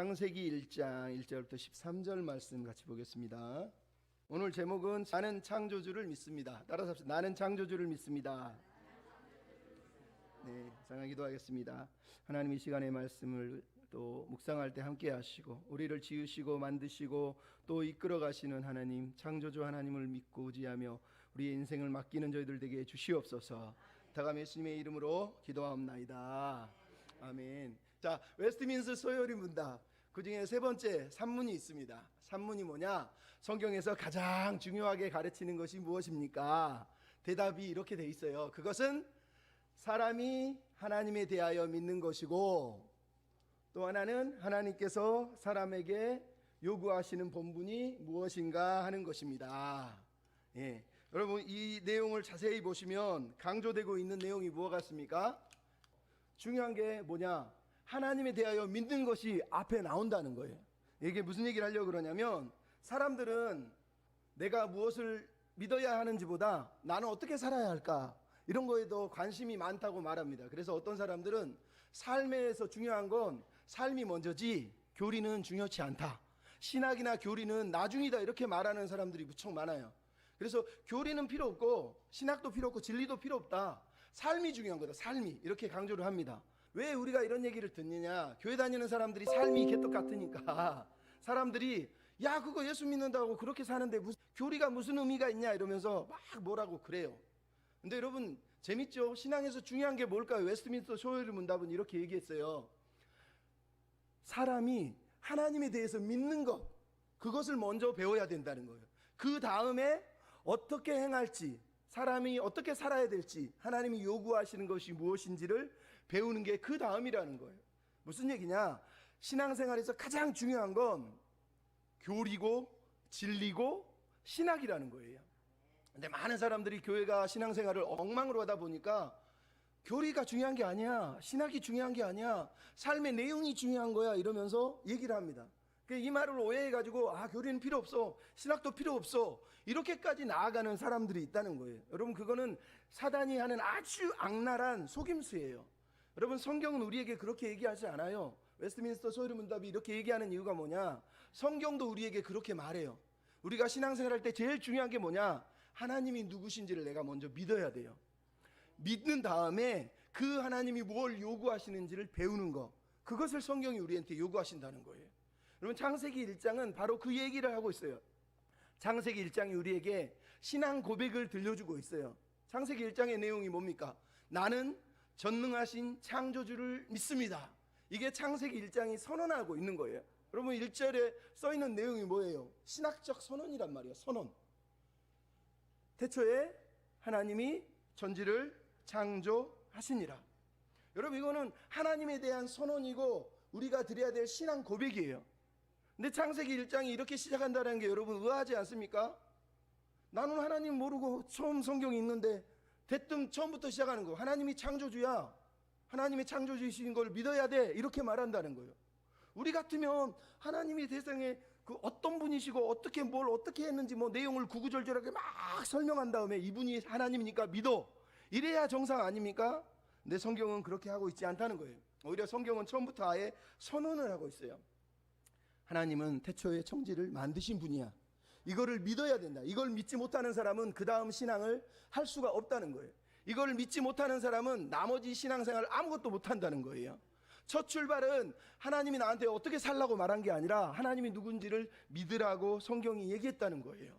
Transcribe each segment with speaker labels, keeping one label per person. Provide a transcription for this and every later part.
Speaker 1: 창세기 1장 1절부터 13절 말씀 같이 보겠습니다. 오늘 제목은 나는 창조주를 믿습니다. 따라서 합시다. 나는 창조주를 믿습니다. 네, 장하 기도하겠습니다. 하나님 이 시간의 말씀을 또 묵상할 때 함께 하시고 우리를 지으시고 만드시고 또 이끌어 가시는 하나님 창조주 하나님을 믿고 지하며 우리의 인생을 맡기는 저희들 되게 주시옵소서. 다감 예수님의 이름으로 기도하옵나이다. 아멘. 자, 웨스트민스 소요리 문답. 그 중에 세 번째 산문이 있습니다. 산문이 뭐냐? 성경에서 가장 중요하게 가르치는 것이 무엇입니까? 대답이 이렇게 돼 있어요. 그것은 사람이 하나님에 대하여 믿는 것이고 또 하나는 하나님께서 사람에게 요구하시는 본분이 무엇인가 하는 것입니다. 예. 여러분 이 내용을 자세히 보시면 강조되고 있는 내용이 무엇 같습니까? 중요한 게 뭐냐? 하나님에 대하여 믿는 것이 앞에 나온다는 거예요. 이게 무슨 얘기를 하려고 그러냐면 사람들은 내가 무엇을 믿어야 하는지보다 나는 어떻게 살아야 할까? 이런 거에 더 관심이 많다고 말합니다. 그래서 어떤 사람들은 삶에서 중요한 건 삶이 먼저지 교리는 중요치 않다. 신학이나 교리는 나중이다 이렇게 말하는 사람들이 무척 많아요. 그래서 교리는 필요 없고 신학도 필요 없고 진리도 필요 없다. 삶이 중요한 거다. 삶이 이렇게 강조를 합니다. 왜 우리가 이런 얘기를 듣느냐? 교회 다니는 사람들이 삶이 개떡 같으니까 사람들이 야 그거 예수 믿는다고 그렇게 사는데 무슨 교리가 무슨 의미가 있냐 이러면서 막 뭐라고 그래요. 근데 여러분 재밌죠? 신앙에서 중요한 게 뭘까요? 웨스트민스터 소요리 문답은 이렇게 얘기했어요. 사람이 하나님에 대해서 믿는 것 그것을 먼저 배워야 된다는 거예요. 그 다음에 어떻게 행할지 사람이 어떻게 살아야 될지 하나님이 요구하시는 것이 무엇인지를 배우는 게 그 다음이라는 거예요. 무슨 얘기냐? 신앙생활에서 가장 중요한 건 교리고 진리고 신학이라는 거예요. 근데 많은 사람들이 교회가 신앙생활을 엉망으로 하다 보니까 교리가 중요한 게 아니야. 신학이 중요한 게 아니야. 삶의 내용이 중요한 거야. 이러면서 얘기를 합니다. 그이 말을 오해해가지고, 아, 교리는 필요 없어. 신학도 필요 없어. 이렇게까지 나아가는 사람들이 있다는 거예요. 여러분, 그거는 사단이 하는 아주 악랄한 속임수예요. 여러분, 성경은 우리에게 그렇게 얘기하지 않아요. 웨스트민스터 소유리 문답이 이렇게 얘기하는 이유가 뭐냐? 성경도 우리에게 그렇게 말해요. 우리가 신앙생활 할 때 제일 중요한 게 뭐냐? 하나님이 누구신지를 내가 먼저 믿어야 돼요. 믿는 다음에 그 하나님이 뭘 요구하시는지를 배우는 거. 그것을 성경이 우리한테 요구하신다는 거예요. 여러분 창세기 1장은 바로 그 얘기를 하고 있어요. 창세기 1장이 우리에게 신앙 고백을 들려주고 있어요. 창세기 1장의 내용이 뭡니까? 나는 전능하신 창조주를 믿습니다. 이게 창세기 1장이 선언하고 있는 거예요. 여러분 1절에 써 있는 내용이 뭐예요? 신학적 선언이란 말이에요. 선언. 태초에 하나님이 전지를 창조하시니라. 여러분 이거는 하나님에 대한 선언이고 우리가 드려야 될 신앙 고백이에요. 근데 창세기 1장이 이렇게 시작한다는 게 여러분 의아하지 않습니까? 나는 하나님 모르고 처음 성경이 있는데 대뜸 처음부터 시작하는 거. 하나님이 창조주야. 하나님이 창조주이신 걸 믿어야 돼. 이렇게 말한다는 거예요. 우리 같으면 하나님이 세상에 그 어떤 분이시고 어떻게 뭘 어떻게 했는지 뭐 내용을 구구절절하게 막 설명한 다음에 이분이 하나님이니까 믿어. 이래야 정상 아닙니까? 근데 성경은 그렇게 하고 있지 않다는 거예요. 오히려 성경은 처음부터 아예 선언을 하고 있어요. 하나님은 태초에 청지를 만드신 분이야. 이거를 믿어야 된다. 이걸 믿지 못하는 사람은 그 다음 신앙을 할 수가 없다는 거예요. 이걸 믿지 못하는 사람은 나머지 신앙생활 아무것도 못한다는 거예요. 첫 출발은 하나님이 나한테 어떻게 살라고 말한 게 아니라 하나님이 누군지를 믿으라고 성경이 얘기했다는 거예요.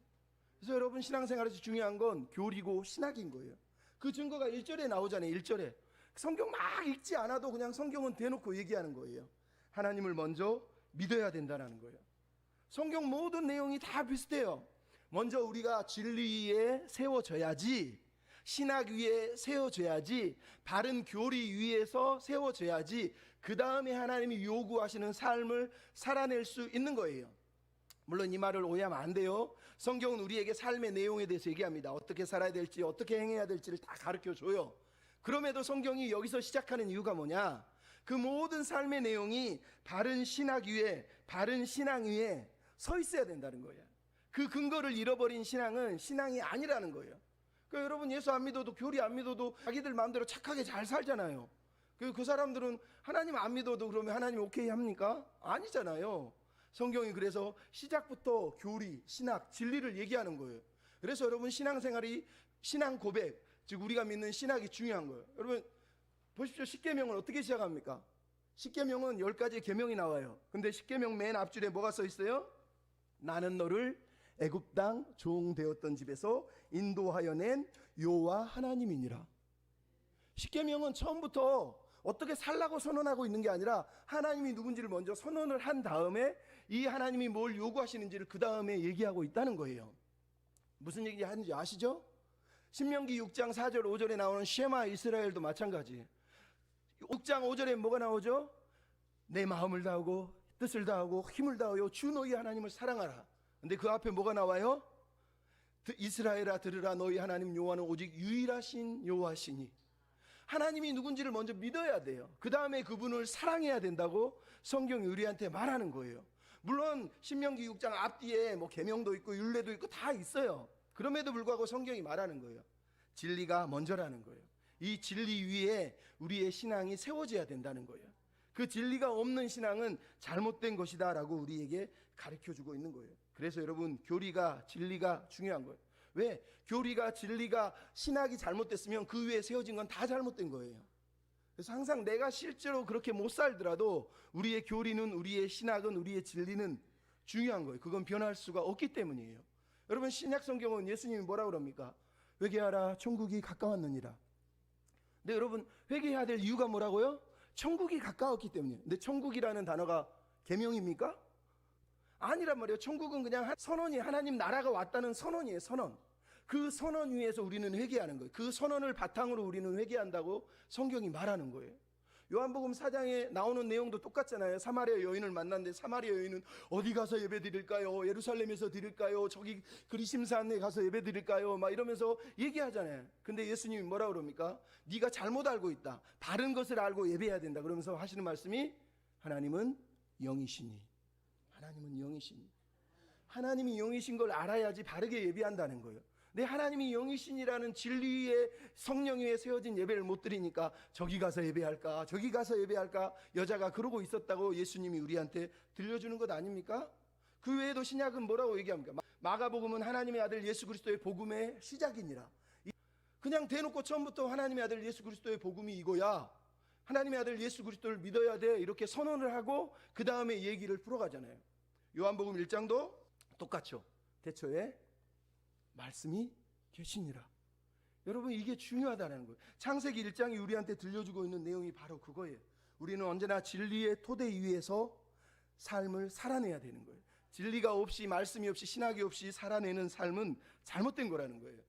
Speaker 1: 그래서 여러분 신앙생활에서 중요한 건 교리고 신학인 거예요. 그 증거가 1절에 나오잖아요. 1절에. 성경 막 읽지 않아도 그냥 성경은 대놓고 얘기하는 거예요. 하나님을 먼저 믿어야 된다는 거예요. 성경 모든 내용이 다 비슷해요. 먼저 우리가 진리 위에 세워져야지, 신학 위에 세워져야지, 바른 교리 위에서 세워져야지, 그 다음에 하나님이 요구하시는 삶을 살아낼 수 있는 거예요. 물론 이 말을 오해하면 안 돼요. 성경은 우리에게 삶의 내용에 대해서 얘기합니다. 어떻게 살아야 될지, 어떻게 행해야 될지를 다 가르쳐 줘요. 그럼에도 성경이 여기서 시작하는 이유가 뭐냐? 그 모든 삶의 내용이 바른 신학 위에, 바른 신앙 위에 서 있어야 된다는 거예요. 그 근거를 잃어버린 신앙은 신앙이 아니라는 거예요. 그러니까 여러분 예수 안 믿어도 교리 안 믿어도 자기들 마음대로 착하게 잘 살잖아요. 그, 그 사람들은 하나님 안 믿어도 그러면 하나님 오케이 합니까? 아니잖아요. 성경이 그래서 시작부터 교리, 신학, 진리를 얘기하는 거예요. 그래서 여러분 신앙생활이 신앙 고백, 즉 우리가 믿는 신학이 중요한 거예요. 여러분 보십시오. 십계명을 어떻게 시작합니까? 십계명은 열 가지의 계명이 나와요. 근데 십계명 맨 앞줄에 뭐가 써 있어요? 나는 너를 애굽 땅 종 되었던 집에서 인도하여 낸 여호와 하나님이니라. 십계명은 처음부터 어떻게 살라고 선언하고 있는 게 아니라 하나님이 누군지를 먼저 선언을 한 다음에 이 하나님이 뭘 요구하시는지를 그 다음에 얘기하고 있다는 거예요. 무슨 얘기 하는지 아시죠? 신명기 6장 4절 5절에 나오는 쉐마 이스라엘도 마찬가지. 6장 5절에 뭐가 나오죠? 내 마음을 다하고 뜻을 다하고 힘을 다하여 주 너희 하나님을 사랑하라. 근데 그 앞에 뭐가 나와요? 드- 이스라엘아 들으라 너희 하나님 여호와는 오직 유일하신 여호와시니 하나님이 누군지를 먼저 믿어야 돼요. 그 다음에 그분을 사랑해야 된다고 성경이 우리한테 말하는 거예요. 물론 신명기 6장 앞뒤에 뭐 계명도 있고 율례도 있고 다 있어요. 그럼에도 불구하고 성경이 말하는 거예요. 진리가 먼저라는 거예요. 이 진리 위에 우리의 신앙이 세워져야 된다는 거예요. 그 진리가 없는 신앙은 잘못된 것이다라고 우리에게 가르쳐 주고 있는 거예요. 그래서 여러분 교리가 진리가 중요한 거예요. 왜? 교리가 진리가 신학이 잘못됐으면 그 위에 세워진 건 다 잘못된 거예요. 그래서 항상 내가 실제로 그렇게 못 살더라도 우리의 교리는 우리의 신학은 우리의 진리는 중요한 거예요. 그건 변할 수가 없기 때문이에요. 여러분 신약 성경은 예수님이 뭐라 그럽니까? 회개하라 천국이 가까웠느니라. 근데 여러분 회개해야 될 이유가 뭐라고요? 천국이 가까웠기 때문이에요. 근데 천국이라는 단어가 계명입니까? 아니란 말이에요. 천국은 그냥 한- 선언이 하나님 나라가 왔다는 선언이에요. 선언. 그 선언 위에서 우리는 회개하는 거예요. 그 선언을 바탕으로 우리는 회개한다고 성경이 말하는 거예요. 요한복음 4장에 나오는 내용도 똑같잖아요. 사마리아 여인을 만났는데 사마리아 여인은 어디 가서 예배 드릴까요? 예루살렘에서 드릴까요? 저기 그리심산에 가서 예배 드릴까요? 막 이러면서 얘기하잖아요. 근데 예수님이 뭐라 그럽니까? 네가 잘못 알고 있다. 바른 것을 알고 예배해야 된다. 그러면서 하시는 말씀이 하나님은 영이시니 하나님은 영이시니 하나님이 영이신 걸 알아야지 바르게 예배한다는 거예요. 내 하나님이 영이신이라는 진리의 성령 위에 세워진 예배를 못 드리니까 저기 가서 예배할까 저기 가서 예배할까 여자가 그러고 있었다고 예수님이 우리한테 들려주는 것 아닙니까? 그 외에도 신약은 뭐라고 얘기합니까? 마- 마가복음은 하나님의 아들 예수 그리스도의 복음의 시작이니라. 이- 그냥 대놓고 처음부터 하나님의 아들 예수 그리스도의 복음이 이거야. 하나님의 아들 예수 그리스도를 믿어야 돼. 이렇게 선언을 하고 그 다음에 얘기를 풀어가잖아요. 요한복음 1장도 똑같죠. 대초에 말씀이 계시니라. 여러분 이게 중요하다는 거예요. 창세기 1장이 우리한테 들려주고 있는 내용이 바로 그거예요. 우리는 언제나 진리의 토대 위에서 삶을 살아내야 되는 거예요. 진리가 없이 말씀이 없이 신학이 없이 살아내는 삶은 잘못된 거라는 거예요.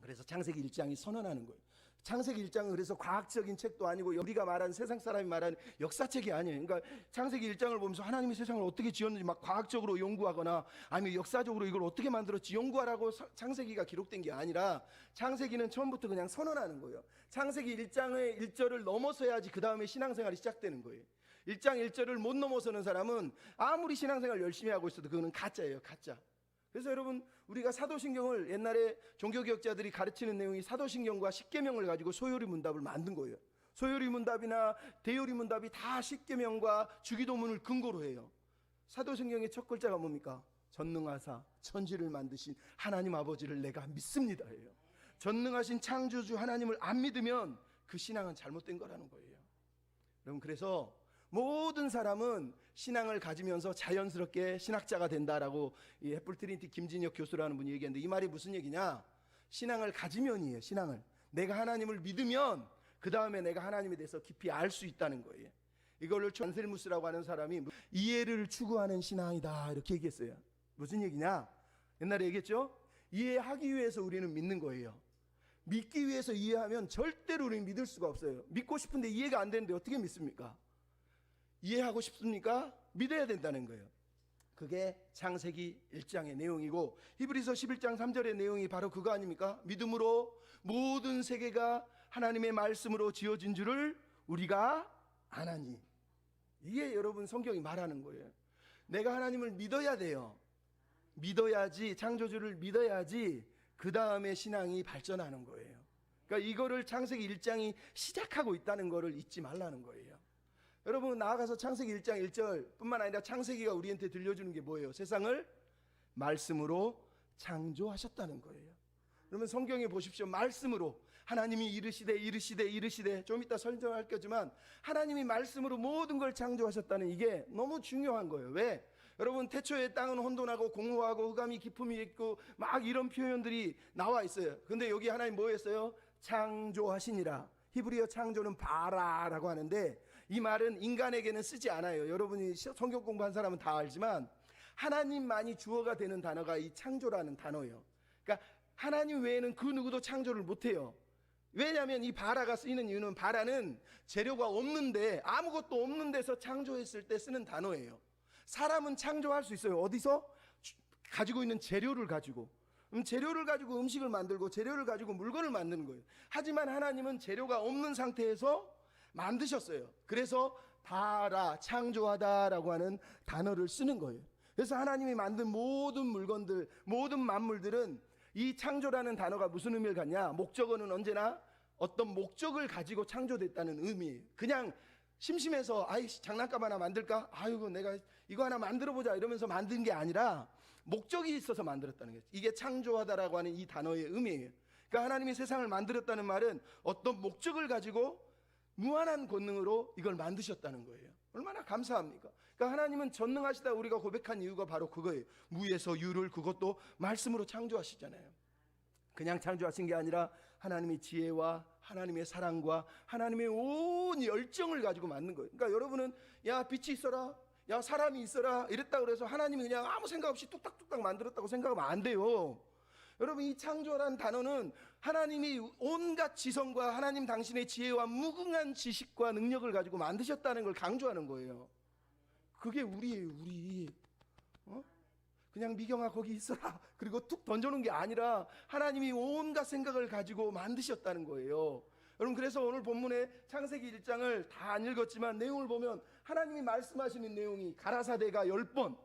Speaker 1: 그래서 창세기 1장이 선언하는 거예요. 창세기 1장은 그래서 과학적인 책도 아니고 우리가 말하는 세상 사람이 말하는 역사책이 아니에요. 그러니까 창세기 1장을 보면서 하나님이 세상을 어떻게 지었는지 막 과학적으로 연구하거나 아니면 역사적으로 이걸 어떻게 만들었지 연구하라고 서- 창세기가 기록된 게 아니라 창세기는 처음부터 그냥 선언하는 거예요. 창세기 1장의 1절을 넘어서야지 그 다음에 신앙생활이 시작되는 거예요. 1장 1절을 못 넘어서는 사람은 아무리 신앙생활 열심히 하고 있어도 그거는 가짜예요, 가짜. 그래서 여러분 우리가 사도신경을 옛날에 종교개혁자들이 가르치는 내용이 사도신경과 십계명을 가지고 소요리 문답을 만든 거예요. 소요리 문답이나 대요리 문답이 다 십계명과 주기도문을 근거로 해요. 사도신경의 첫 글자가 뭡니까? 전능하사 천지를 만드신 하나님 아버지를 내가 믿습니다예요. 전능하신 창조주 하나님을 안 믿으면 그 신앙은 잘못된 거라는 거예요. 여러분 그래서 모든 사람은 신앙을 가지면서 자연스럽게 신학자가 된다라고 이 애플 트리니티 김진혁 교수라는 분이 얘기했는데 이 말이 무슨 얘기냐? 신앙을 가지면이에요. 신앙을 내가 하나님을 믿으면 그 다음에 내가 하나님에 대해서 깊이 알 수 있다는 거예요. 이거를 안셀무스라고 하는 사람이 이해를 추구하는 신앙이다 이렇게 얘기했어요. 무슨 얘기냐? 옛날에 얘기했죠. 이해하기 위해서 우리는 믿는 거예요. 믿기 위해서 이해하면 절대로 우리는 믿을 수가 없어요. 믿고 싶은데 이해가 안 되는데 어떻게 믿습니까? 이해하고 싶습니까? 믿어야 된다는 거예요. 그게 창세기 1장의 내용이고 히브리서 11장 3절의 내용이 바로 그거 아닙니까? 믿음으로 모든 세계가 하나님의 말씀으로 지어진 줄을 우리가 아나니. 이게 여러분 성경이 말하는 거예요. 내가 하나님을 믿어야 돼요. 믿어야지 창조주를 믿어야지 그 다음에 신앙이 발전하는 거예요. 그러니까 이거를 창세기 1장이 시작하고 있다는 거를 잊지 말라는 거예요. 여러분 나아가서 창세기 1장 1절뿐만 아니라 창세기가 우리한테 들려주는 게 뭐예요? 세상을 말씀으로 창조하셨다는 거예요. 그러면 성경에 보십시오. 말씀으로 하나님이 이르시되 이르시되 이르시되 좀 이따 설명할 거지만 하나님이 말씀으로 모든 걸 창조하셨다는 이게 너무 중요한 거예요. 왜? 여러분 태초에 땅은 혼돈하고 공허하고 흑암이 기품이 있고 막 이런 표현들이 나와 있어요. 근데 여기 하나님 뭐 했어요? 창조하시니라. 히브리어 창조는 바라라고 하는데 이 말은 인간에게는 쓰지 않아요. 여러분이 시- 성경 공부한 사람은 다 알지만 하나님만이 주어가 되는 단어가 이 창조라는 단어예요. 그러니까 하나님 외에는 그 누구도 창조를 못해요. 왜냐하면 이 바라가 쓰이는 이유는 바라는 재료가 없는데 아무것도 없는 데서 창조했을 때 쓰는 단어예요. 사람은 창조할 수 있어요. 어디서? 주- 가지고 있는 재료를 가지고. 음, 재료를 가지고 음식을 만들고 재료를 가지고 물건을 만드는 거예요. 하지만 하나님은 재료가 없는 상태에서 만드셨어요. 그래서 바라 창조하다라고 하는 단어를 쓰는 거예요. 그래서 하나님이 만든 모든 물건들, 모든 만물들은 이 창조라는 단어가 무슨 의미를 갖냐? 목적어는 언제나 어떤 목적을 가지고 창조됐다는 의미예요. 그냥 심심해서 아이 장난감 하나 만들까? 아이고 내가 이거 하나 만들어 보자 이러면서 만든 게 아니라 목적이 있어서 만들었다는 거죠. 이게 창조하다라고 하는 이 단어의 의미예요. 그러니까 하나님이 세상을 만들었다는 말은 어떤 목적을 가지고 무한한 권능으로 이걸 만드셨다는 거예요. 얼마나 감사합니까? 그러니까 하나님은 전능하시다 우리가 고백한 이유가 바로 그거예요. 무에서 유를 그것도 말씀으로 창조하시잖아요. 그냥 창조하신 게 아니라 하나님의 지혜와 하나님의 사랑과 하나님의 온 열정을 가지고 만든 거예요. 그러니까 여러분은 야 빛이 있어라, 야 사람이 있어라 이랬다 그래서 하나님이 그냥 아무 생각 없이 뚝딱뚝딱 만들었다고 생각하면 안 돼요. 여러분 이 창조라는 단어는 하나님이 온갖 지성과 하나님 당신의 지혜와 무궁한 지식과 능력을 가지고 만드셨다는 걸 강조하는 거예요. 그게 우리예요, 우리. 어? 그냥 미경아 거기 있어라. 그리고 툭 던져놓은 게 아니라 하나님이 온갖 생각을 가지고 만드셨다는 거예요. 여러분 그래서 오늘 본문의 창세기 1장을 다 안 읽었지만 내용을 보면 하나님이 말씀하시는 내용이 가라사대가 10번,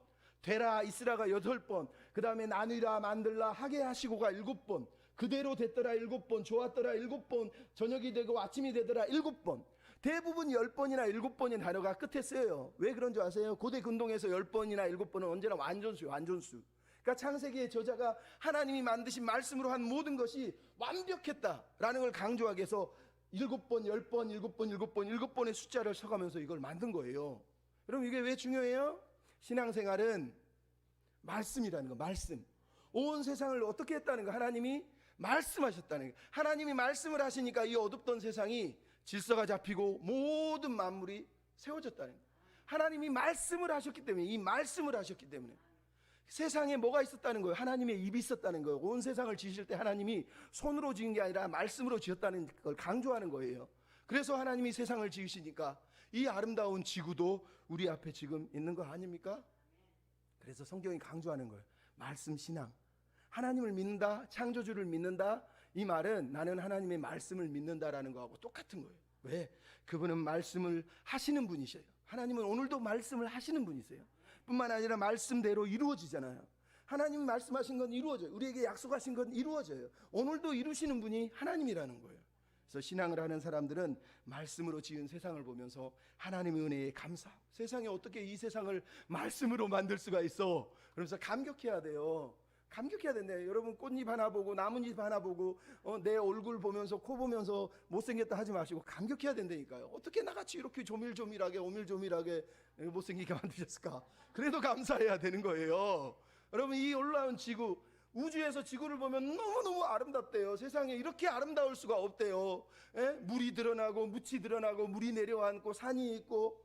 Speaker 1: 되라 이스라가 8번, 그 다음에 나누라 만들라 하게 하시고가 7번, 그대로 됐더라 7번, 좋았더라 7번, 저녁이 되고 아침이 되더라 7번. 대부분 10번이나 7번의 단어가 끝에 쓰여요. 왜 그런 줄 아세요? 고대 근동에서 10번이나 7번은 언제나 완전수예요, 완전수. 그러니까 창세기의 저자가 하나님이 만드신 말씀으로 한 모든 것이 완벽했다라는 걸 강조하기 위해서 7번, 10번, 7번, 7번, 7번의 숫자를 써가면서 이걸 만든 거예요. 여러분 이게 왜 중요해요? 신앙생활은 말씀이라는 거, 말씀. 온 세상을 어떻게 했다는 거, 하나님이 말씀하셨다는 거. 하나님이 말씀을 하시니까 이 어둡던 세상이 질서가 잡히고 모든 만물이 세워졌다는 거. 하나님이 말씀을 하셨기 때문에, 이 말씀을 하셨기 때문에. 세상에 뭐가 있었다는 거예요? 하나님의 입이 있었다는 거예요. 온 세상을 지으실 때 하나님이 손으로 지은 게 아니라 말씀으로 지었다는 걸 강조하는 거예요. 그래서 하나님이 세상을 지으시니까 이 아름다운 지구도 우리 앞에 지금 있는 거 아닙니까? 그래서 성경이 강조하는 거예요. 말씀 신앙. 하나님을 믿는다, 창조주를 믿는다. 이 말은 나는 하나님의 말씀을 믿는다라는 거하고 똑같은 거예요. 왜? 그분은 말씀을 하시는 분이셔요. 하나님은 오늘도 말씀을 하시는 분이세요. 뿐만 아니라 말씀대로 이루어지잖아요. 하나님 말씀하신 건 이루어져요. 우리에게 약속하신 건 이루어져요. 오늘도 이루시는 분이 하나님이라는 거예요. 그래서 신앙을 하는 사람들은 말씀으로 지은 세상을 보면서 하나님의 은혜에 감사. 세상에 어떻게 이 세상을 말씀으로 만들 수가 있어? 그러면서 감격해야 돼요. 감격해야 된대. 여러분 꽃잎 하나 보고 나뭇잎 하나 보고 어, 내 얼굴 보면서 코 보면서 못생겼다 하지 마시고 감격해야 된다니까요. 어떻게 나같이 이렇게 조밀조밀하게 오밀조밀하게 못생기게 만드셨을까? 그래도 감사해야 되는 거예요. 여러분 이 올라온 지구 우주에서 지구를 보면 너무너무 아름답대요. 세상에 이렇게 아름다울 수가 없대요. 예? 물이 드러나고 묻이 드러나고 물이 내려앉고 산이 있고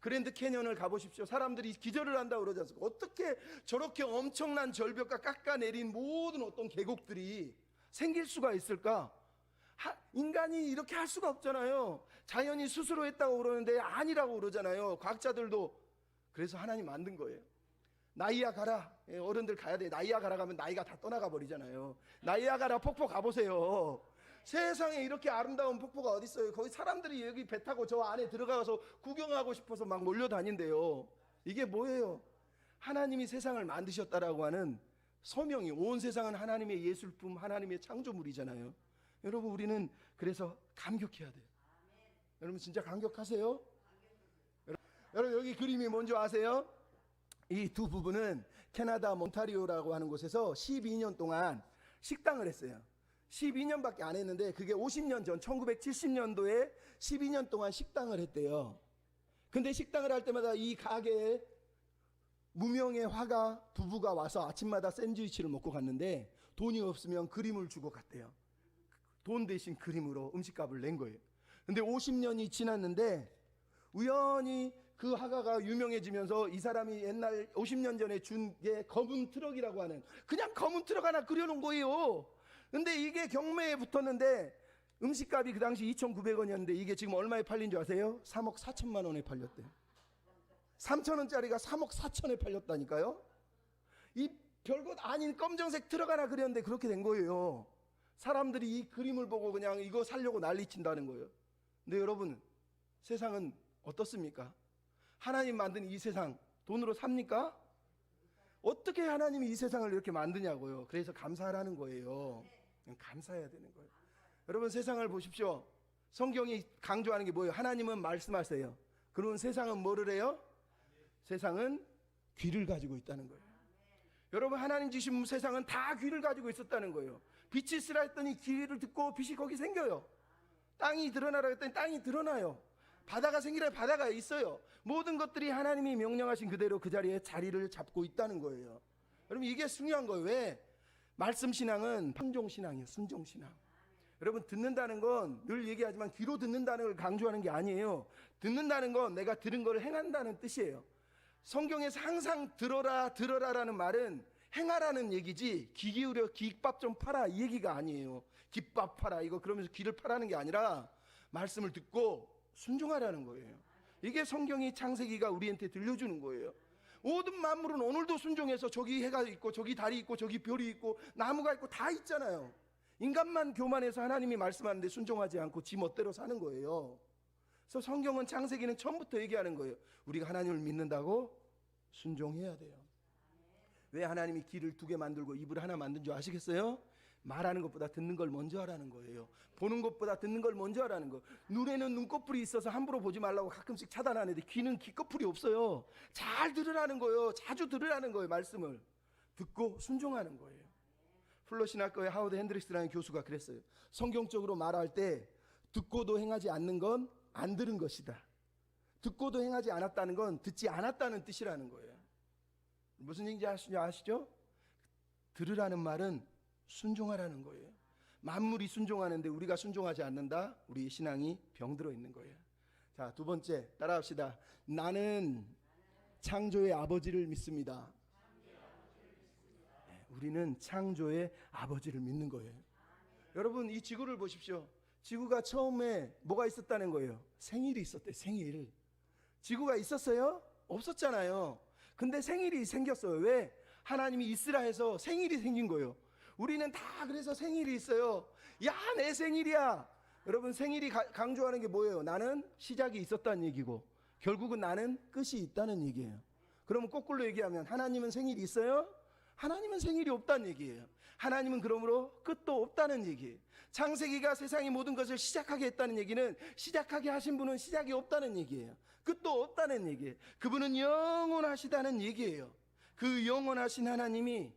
Speaker 1: 그랜드 캐년을 가보십시오. 사람들이 기절을 한다고 그러지 않습니까? 어떻게 저렇게 엄청난 절벽과 깎아내린 모든 어떤 계곡들이 생길 수가 있을까? 하- 인간이 이렇게 할 수가 없잖아요. 자연이 스스로 했다고 그러는데 아니라고 그러잖아요. 과학자들도. 그래서 하나님 만든 거예요. 나이야 가라. 예, 어른들 가야 돼. 나이야 가라 가면 나이가 다 떠나가 버리잖아요. 나이야 가라 폭포 가보세요. 세상에 이렇게 아름다운 폭포가 어디 있어요? 거기 사람들이 여기 배 타고 저 안에 들어가서 구경하고 싶어서 막 몰려다닌대요. 이게 뭐예요? 하나님이 세상을 만드셨다라고 하는 소명이 온 세상은 하나님의 예술품, 하나님의 창조물이잖아요. 여러분 우리는 그래서 감격해야 돼요. 여러분 진짜 감격하세요? 여러분 여기 그림이 뭔지 아세요? 이 두 부부는 캐나다 몬타리오라고 하는 곳에서 12년 동안 식당을 했어요. 12년밖에 안 했는데 그게 50년 전 1970년도에 12년 동안 식당을 했대요. 근데 식당을 할 때마다 이 가게에 무명의 화가 부부가 와서 아침마다 샌드위치를 먹고 갔는데 돈이 없으면 그림을 주고 갔대요. 돈 대신 그림으로 음식값을 낸 거예요. 근데 50년이 지났는데 우연히 그 화가가 유명해지면서 이 사람이 옛날 50년 전에 준 게 검은 트럭이라고 하는 그냥 검은 트럭 하나 그려놓은 거예요. 근데 이게 경매에 붙었는데 음식값이 그 당시 2,900원이었는데 이게 지금 얼마에 팔린 줄 아세요? 3억 4천만 원에 팔렸대요. 3천 원짜리가 3억 4천에 팔렸다니까요. 이 별것 아닌 검정색 트럭 하나 그렸는데 그렇게 된 거예요. 사람들이 이 그림을 보고 그냥 이거 살려고 난리친다는 거예요. 근데 여러분 세상은 어떻습니까? 하나님 만든 이 세상 돈으로 삽니까? 어떻게 하나님이 이 세상을 이렇게 만드냐고요. 그래서 감사하라는 거예요. 감사해야 되는 거예요. 여러분 세상을 보십시오. 성경이 강조하는 게 뭐예요? 하나님은 말씀하세요. 그러면 세상은 뭐를 해요? 세상은 귀를 가지고 있다는 거예요. 여러분 하나님 주신 세상은 다 귀를 가지고 있었다는 거예요. 빛이 있으라 했더니 귀를 듣고 빛이 거기 생겨요. 땅이 드러나라 했더니 땅이 드러나요. 바다가 생기라 바다가 있어요. 모든 것들이 하나님이 명령하신 그대로 그 자리에 자리를 잡고 있다는 거예요. 여러분 이게 중요한 거예요. 왜? 말씀 신앙은 판종 신앙이에요. 순종 신앙. 여러분 듣는다는 건 늘 얘기하지만 귀로 듣는다는 걸 강조하는 게 아니에요. 듣는다는 건 내가 들은 걸 행한다는 뜻이에요. 성경에서 항상 들어라 들어라라는 말은 행하라는 얘기지 귀 기울여 기밥 좀 팔아 이 얘기가 아니에요. 기밥 팔아 이거 그러면서 귀를 팔라는 게 아니라 말씀을 듣고 순종하라는 거예요. 이게 성경이 창세기가 우리한테 들려주는 거예요. 모든 만물은 오늘도 순종해서 저기 해가 있고 저기 달이 있고 저기 별이 있고 나무가 있고 다 있잖아요. 인간만 교만해서 하나님이 말씀하는데 순종하지 않고 지 멋대로 사는 거예요. 그래서 성경은 창세기는 처음부터 얘기하는 거예요. 우리가 하나님을 믿는다고 순종해야 돼요. 왜 하나님이 귀를 두 개 만들고 입을 하나 만든 줄 아시겠어요? 말하는 것보다 듣는 걸 먼저 하라는 거예요. 보는 것보다 듣는 걸 먼저 하라는 거. 눈에는 눈꺼풀이 있어서 함부로 보지 말라고 가끔씩 차단하는데 귀는 귀꺼풀이 없어요. 잘 들으라는 거예요. 자주 들으라는 거예요. 말씀을 듣고 순종하는 거예요. 플로시나거의 하워드 핸드릭스라는 교수가 그랬어요. 성경적으로 말할 때 듣고도 행하지 않는 건 안 들은 것이다. 듣고도 행하지 않았다는 건 듣지 않았다는 뜻이라는 거예요. 무슨 얘기인지? 아시죠? 들으라는 말은 순종하라는 거예요. 만물이 순종하는데 우리가 순종하지 않는다? 우리 신앙이 병들어 있는 거예요. 자, 두 번째 따라합시다. 나는 창조의 아버지를 믿습니다. 네, 우리는 창조의 아버지를 믿는 거예요. 여러분 이 지구를 보십시오. 지구가 처음에 뭐가 있었다는 거예요? 생일이 있었대. 생일. 지구가 있었어요? 없었잖아요. 근데 생일이 생겼어요. 왜? 하나님이 있으라 해서 생일이 생긴 거예요. 우리는 다 그래서 생일이 있어요. 야, 내 생일이야. 여러분 생일이 가- 강조하는 게 뭐예요? 나는 시작이 있었다는 얘기고 결국은 나는 끝이 있다는 얘기예요. 그러면 거꾸로 얘기하면 하나님은 생일이 있어요? 하나님은 생일이 없다는 얘기예요. 하나님은 그러므로 끝도 없다는 얘기예요. 창세기가 세상의 모든 것을 시작하게 했다는 얘기는 시작하게 하신 분은 시작이 없다는 얘기예요. 끝도 없다는 얘기예요. 그분은 영원하시다는 얘기예요. 그 영원하신 하나님이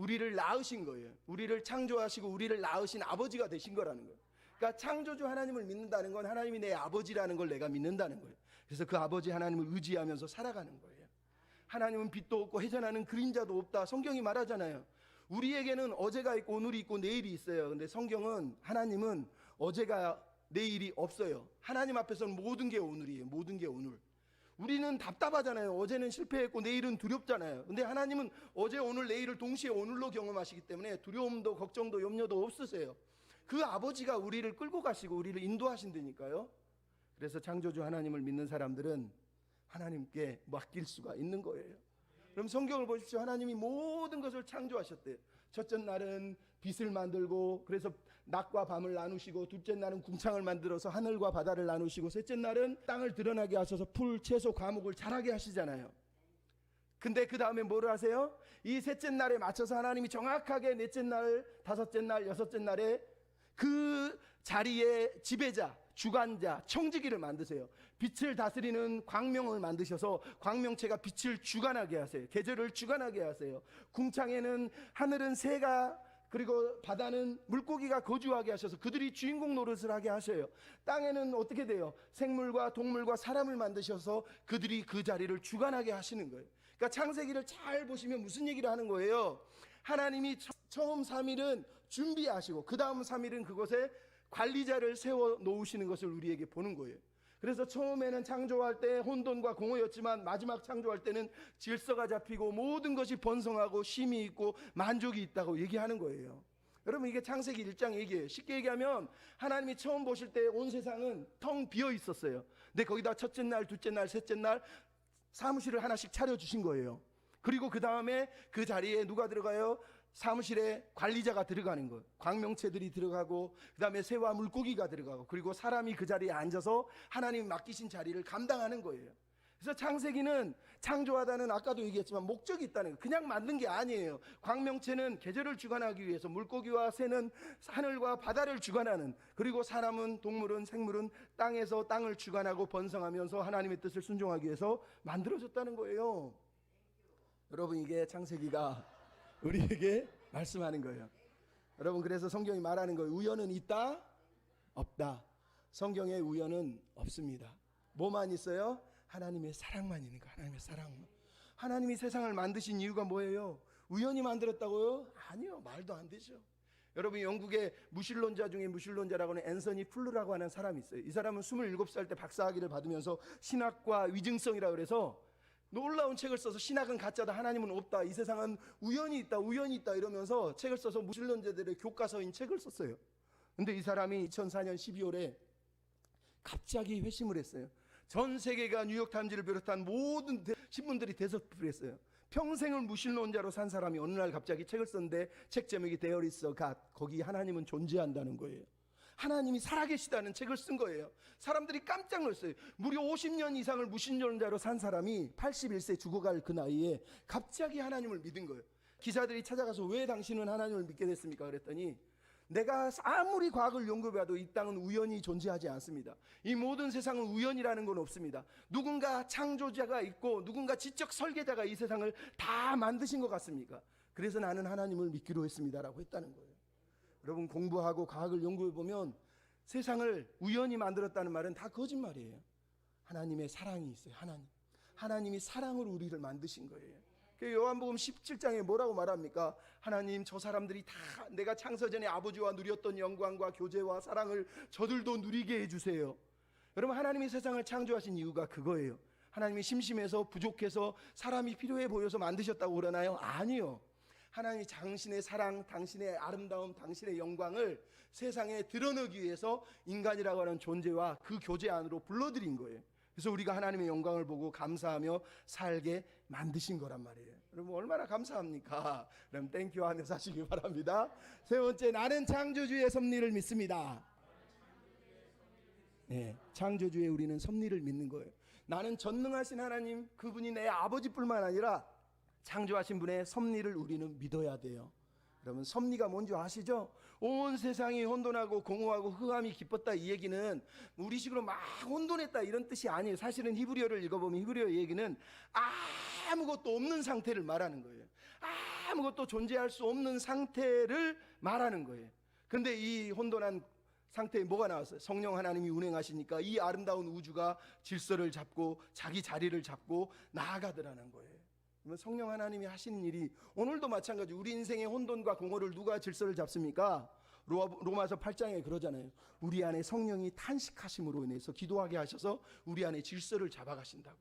Speaker 1: 우리를 낳으신 거예요. 우리를 창조하시고 우리를 낳으신 아버지가 되신 거라는 거예요. 그러니까 창조주 하나님을 믿는다는 건 하나님이 내 아버지라는 걸 내가 믿는다는 거예요. 그래서 그 아버지 하나님을 의지하면서 살아가는 거예요. 하나님은 빛도 없고 해전하는 그림자도 없다. 성경이 말하잖아요. 우리에게는 어제가 있고 오늘이 있고 내일이 있어요. 근데 성경은 하나님은 어제가 내일이 없어요. 하나님 앞에서는 모든 게 오늘이에요. 모든 게 오늘. 우리는 답답하잖아요. 어제는 실패했고 내일은 두렵잖아요. 근데 하나님은 어제 오늘 내일을 동시에 오늘로 경험하시기 때문에 두려움도 걱정도 염려도 없으세요. 그 아버지가 우리를 끌고 가시고 우리를 인도하신다니까요. 그래서 창조주 하나님을 믿는 사람들은 하나님께 맡길 수가 있는 거예요. 그럼 성경을 보십시오. 하나님이 모든 것을 창조하셨대요. 첫째 날은 빛을 만들고 그래서 낮과 밤을 나누시고 둘째 날은 궁창을 만들어서 하늘과 바다를 나누시고 셋째 날은 땅을 드러나게 하셔서 풀, 채소, 과목을 자라게 하시잖아요. 근데 그 다음에 뭐를 하세요? 이 셋째 날에 맞춰서 하나님이 정확하게 넷째 날, 다섯째 날, 여섯째 날에 그 자리에 지배자, 주관자, 청지기를 만드세요. 빛을 다스리는 광명을 만드셔서 광명체가 빛을 주관하게 하세요. 계절을 주관하게 하세요. 궁창에는 하늘은 새가 그리고 바다는 물고기가 거주하게 하셔서 그들이 주인공 노릇을 하게 하셔요. 땅에는 어떻게 돼요? 생물과 동물과 사람을 만드셔서 그들이 그 자리를 주관하게 하시는 거예요. 그러니까 창세기를 잘 보시면 무슨 얘기를 하는 거예요? 하나님이 처- 처음 3일은 준비하시고 그 다음 3일은 그곳에 관리자를 세워 놓으시는 것을 우리에게 보는 거예요. 그래서 처음에는 창조할 때 혼돈과 공허였지만 마지막 창조할 때는 질서가 잡히고 모든 것이 번성하고 쉼이 있고 만족이 있다고 얘기하는 거예요. 여러분 이게 창세기 1장 얘기예요. 쉽게 얘기하면 하나님이 처음 보실 때 온 세상은 텅 비어 있었어요. 근데 거기다 첫째 날, 둘째 날, 셋째 날 사무실을 하나씩 차려 주신 거예요. 그리고 그 다음에 그 자리에 누가 들어가요? 사무실에 관리자가 들어가는 거예요. 광명체들이 들어가고 그 다음에 새와 물고기가 들어가고 그리고 사람이 그 자리에 앉아서 하나님 맡기신 자리를 감당하는 거예요. 그래서 창세기는 창조하다는 아까도 얘기했지만 목적이 있다는 거예요. 그냥 만든 게 아니에요. 광명체는 계절을 주관하기 위해서 물고기와 새는 하늘과 바다를 주관하는 그리고 사람은 동물은 생물은 땅에서 땅을 주관하고 번성하면서 하나님의 뜻을 순종하기 위해서 만들어졌다는 거예요. 여러분 이게 창세기가 우리에게 말씀하는 거예요. 여러분 그래서 성경이 말하는 거예요. 우연은 있다 없다. 성경에 우연은 없습니다. 뭐만 있어요? 하나님의 사랑만 있는 거. 하나님의 사랑만. 하나님이 세상을 만드신 이유가 뭐예요? 우연히 만들었다고요? 아니요. 말도 안 되죠. 여러분 영국의 무신론자 중에 무신론자라고 하는 앤서니 플루라고 하는 사람이 있어요. 이 사람은 27살 때 박사학위를 받으면서 신학과 위증성이라 그래서 놀라운 책을 써서 신학은 가짜다 하나님은 없다 이 세상은 우연이 있다 우연이 있다 이러면서 책을 써서 무신론자들의 교과서인 책을 썼어요. 근데 이 사람이 2004년 12월에 갑자기 회심을 했어요. 전 세계가 뉴욕 타임즈를 비롯한 모든 대- 신문들이 대서특을 했어요. 평생을 무신론자로 산 사람이 어느 날 갑자기 책을 썼는데 책 제목이 There is a God. 거기 하나님은 존재한다는 거예요. 하나님이 살아계시다는 책을 쓴 거예요. 사람들이 깜짝 놀랐어요. 무려 50년 이상을 무신론자로 산 사람이 81세 죽어갈 그 나이에 갑자기 하나님을 믿은 거예요. 기자들이 찾아가서 왜 당신은 하나님을 믿게 됐습니까? 그랬더니 내가 아무리 과학을 연구해봐도 이 땅은 우연히 존재하지 않습니다. 이 모든 세상은 우연이라는 건 없습니다. 누군가 창조자가 있고 누군가 지적 설계자가 이 세상을 다 만드신 것 같습니까? 그래서 나는 하나님을 믿기로 했습니다라고 했다는 거예요. 여러분 공부하고 과학을 연구해 보면 세상을 우연히 만들었다는 말은 다 거짓말이에요. 하나님의 사랑이 있어요. 하나님. 하나님이 사랑으로 우리를 만드신 거예요. 그 요한복음 17장에 뭐라고 말합니까? 하나님 저 사람들이 다 내가 창세전에 아버지와 누렸던 영광과 교제와 사랑을 저들도 누리게 해 주세요. 여러분 하나님이 세상을 창조하신 이유가 그거예요. 하나님이 심심해서 부족해서 사람이 필요해 보여서 만드셨다고 그러나요? 아니요. 하나님이 당신의 사랑, 당신의 아름다움, 당신의 영광을 세상에 드러내기 위해서 인간이라고 하는 존재와 그 교제 안으로 불러들인 거예요. 그래서 우리가 하나님의 영광을 보고 감사하며 살게 만드신 거란 말이에요. 여러분 얼마나 감사합니까? 그럼 땡큐 하면서 하시기 바랍니다. 세 번째 나는 창조주의 섭리를 믿습니다. 네, 창조주의 우리는 섭리를 믿는 거예요. 나는 전능하신 하나님 그분이 내 아버지뿐만 아니라 창조하신 분의 섭리를 우리는 믿어야 돼요. 여러분 섭리가 뭔지 아시죠? 온 세상이 혼돈하고 공허하고 흑암이 깊었다 이 얘기는 우리식으로 막 혼돈했다 이런 뜻이 아니에요. 사실은 히브리어를 읽어보면 히브리어 얘기는 아무것도 없는 상태를 말하는 거예요. 아무것도 존재할 수 없는 상태를 말하는 거예요. 근데 이 혼돈한 상태에 뭐가 나왔어요? 성령 하나님이 운행하시니까 이 아름다운 우주가 질서를 잡고 자기 자리를 잡고 나아가더라는 거예요. 성령 하나님이 하시는 일이 오늘도 마찬가지 우리 인생의 혼돈과 공허를 누가 질서를 잡습니까? 로- 로마서 8장에 그러잖아요. 우리 안에 성령이 탄식하심으로 인해서 기도하게 하셔서 우리 안에 질서를 잡아가신다고.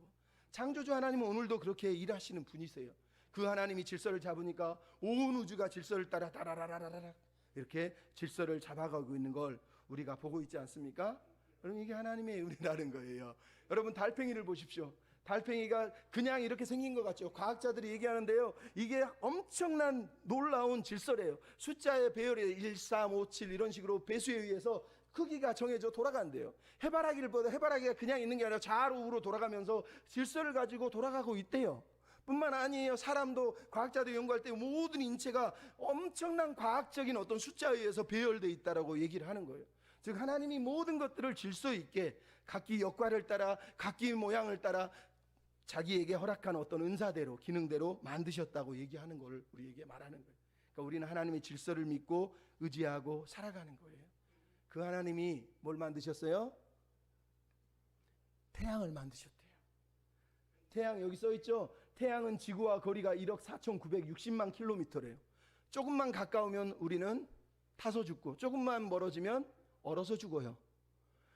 Speaker 1: 창조주 하나님은 오늘도 그렇게 일하시는 분이세요. 그 하나님이 질서를 잡으니까 온 우주가 질서를 따라 다라라라라라 이렇게 질서를 잡아가고 있는 걸 우리가 보고 있지 않습니까? 여러분 이게 하나님의 은혜라는 거예요. 여러분 달팽이를 보십시오. 달팽이가 그냥 이렇게 생긴 것 같죠. 과학자들이 얘기하는데요. 이게 엄청난 놀라운 질서래요. 숫자의 배열이 1, 3, 5, 7 이런 식으로 배수에 의해서 크기가 정해져 돌아간대요. 해바라기를 보다 해바라기가 그냥 있는 게 아니라 좌우로 돌아가면서 질서를 가지고 돌아가고 있대요. 뿐만 아니에요. 사람도 과학자도 연구할 때 모든 인체가 엄청난 과학적인 어떤 숫자에 의해서 배열돼 있다라고 얘기를 하는 거예요. 즉 하나님이 모든 것들을 질서 있게 각기 역할을 따라 각기 모양을 따라 자기에게 허락한 어떤 은사대로 기능대로 만드셨다고 얘기하는 걸 우리에게 말하는 거예요. 그러니까 우리는 하나님의 질서를 믿고 의지하고 살아가는 거예요. 그 하나님이 뭘 만드셨어요? 태양을 만드셨대요. 태양 여기 써 있죠? 태양은 지구와 거리가 1억 4,960만 킬로미터래요. 조금만 가까우면 우리는 타서 죽고 조금만 멀어지면 얼어서 죽어요.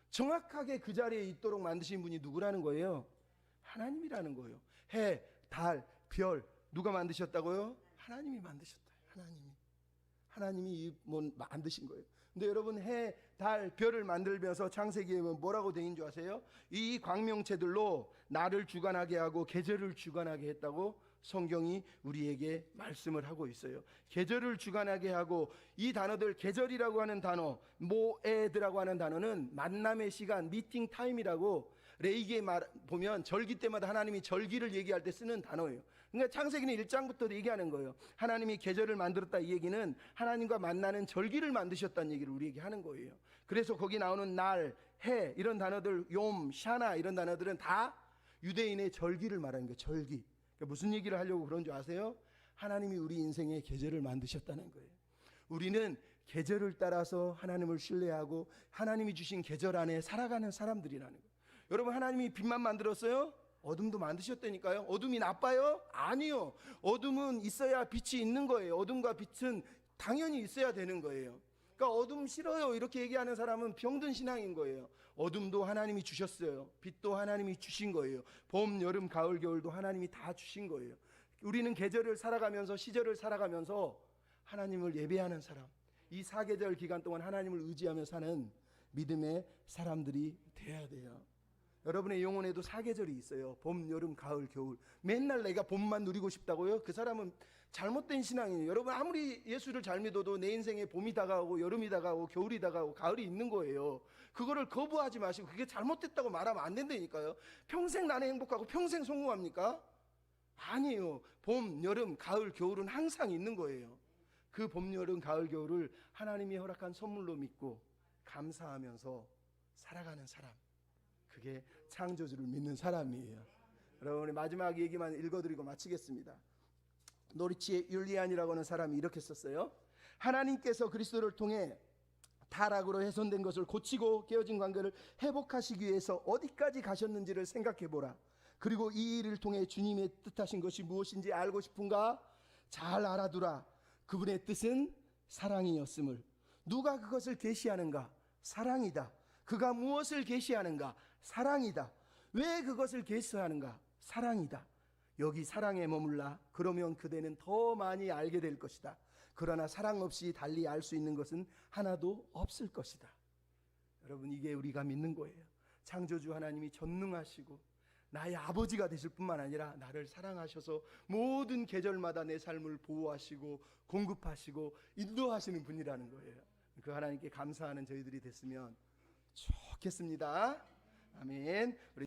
Speaker 1: 정확하게 그 자리에 있도록 만드신 분이 누구라는 거예요? 하나님이라는 거예요. 해, 달, 별 누가 만드셨다고요? 하나님이 만드셨다. 하나님이. 하나님이 뭐 만드신 거예요. 근데 여러분 해, 달, 별을 만들면서 창세기에 보면 뭐라고 돼 있는 줄 아세요? 이 광명체들로 나를 주관하게 하고 계절을 주관하게 했다고 성경이 우리에게 말씀을 하고 있어요. 계절을 주관하게 하고 이 단어들 계절이라고 하는 단어, 모에드라고 하는 단어는 만남의 시간, 미팅 타임이라고 레이기에 말 보면 절기 때마다 하나님이 절기를 얘기할 때 쓰는 단어예요. 그러니까 창세기는 1장부터 얘기하는 거예요. 하나님이 계절을 만들었다 이 얘기는 하나님과 만나는 절기를 만드셨다는 얘기를 우리에게 하는 거예요. 그래서 거기 나오는 날, 해 이런 단어들, 욤, 샤나 이런 단어들은 다 유대인의 절기를 말하는 거예요. 절기. 그러니까 무슨 얘기를 하려고 그런 줄 아세요? 하나님이 우리 인생의 계절을 만드셨다는 거예요. 우리는 계절을 따라서 하나님을 신뢰하고 하나님이 주신 계절 안에 살아가는 사람들이라는 거예요. 여러분 하나님이 빛만 만들었어요? 어둠도 만드셨다니까요. 어둠이 나빠요? 아니요. 어둠은 있어야 빛이 있는 거예요. 어둠과 빛은 당연히 있어야 되는 거예요. 그러니까 어둠 싫어요. 이렇게 얘기하는 사람은 병든 신앙인 거예요. 어둠도 하나님이 주셨어요. 빛도 하나님이 주신 거예요. 봄, 여름, 가을, 겨울도 하나님이 다 주신 거예요. 우리는 계절을 살아가면서 시절을 살아가면서 하나님을 예배하는 사람. 이 사계절 기간 동안 하나님을 의지하며 사는 믿음의 사람들이 돼야 돼요. 여러분의 영혼에도 사계절이 있어요. 봄, 여름, 가을, 겨울. 맨날 내가 봄만 누리고 싶다고요? 그 사람은 잘못된 신앙이에요. 여러분 아무리 예수를 잘 믿어도 내 인생에 봄이 다가오고 여름이 다가오고 겨울이 다가오고 가을이 있는 거예요. 그거를 거부하지 마시고 그게 잘못됐다고 말하면 안 된다니까요. 평생 나는 행복하고 평생 성공합니까? 아니에요. 봄, 여름, 가을, 겨울은 항상 있는 거예요. 그 봄, 여름, 가을, 겨울을 하나님이 허락한 선물로 믿고 감사하면서 살아가는 사람. 그게 창조주를 믿는 사람이에요. 여러분 마지막 얘기만 읽어드리고 마치겠습니다. 노리치의 율리안이라고 하는 사람이 이렇게 썼어요. 하나님께서 그리스도를 통해 타락으로 훼손된 것을 고치고 깨어진 관계를 회복하시기 위해서 어디까지 가셨는지를 생각해 보라. 그리고 이 일을 통해 주님의 뜻하신 것이 무엇인지 알고 싶은가? 잘 알아두라. 그분의 뜻은 사랑이었음을. 누가 그것을 계시하는가? 사랑이다. 그가 무엇을 계시하는가? 사랑이다. 왜 그것을 계시하는가? 사랑이다. 여기 사랑에 머물라. 그러면 그대는 더 많이 알게 될 것이다. 그러나 사랑 없이 달리 알 수 있는 것은 하나도 없을 것이다. 여러분 이게 우리가 믿는 거예요. 창조주 하나님이 전능하시고 나의 아버지가 되실 뿐만 아니라 나를 사랑하셔서 모든 계절마다 내 삶을 보호하시고 공급하시고 인도하시는 분이라는 거예요. 그 하나님께 감사하는 저희들이 됐으면 좋겠습니다. 아멘.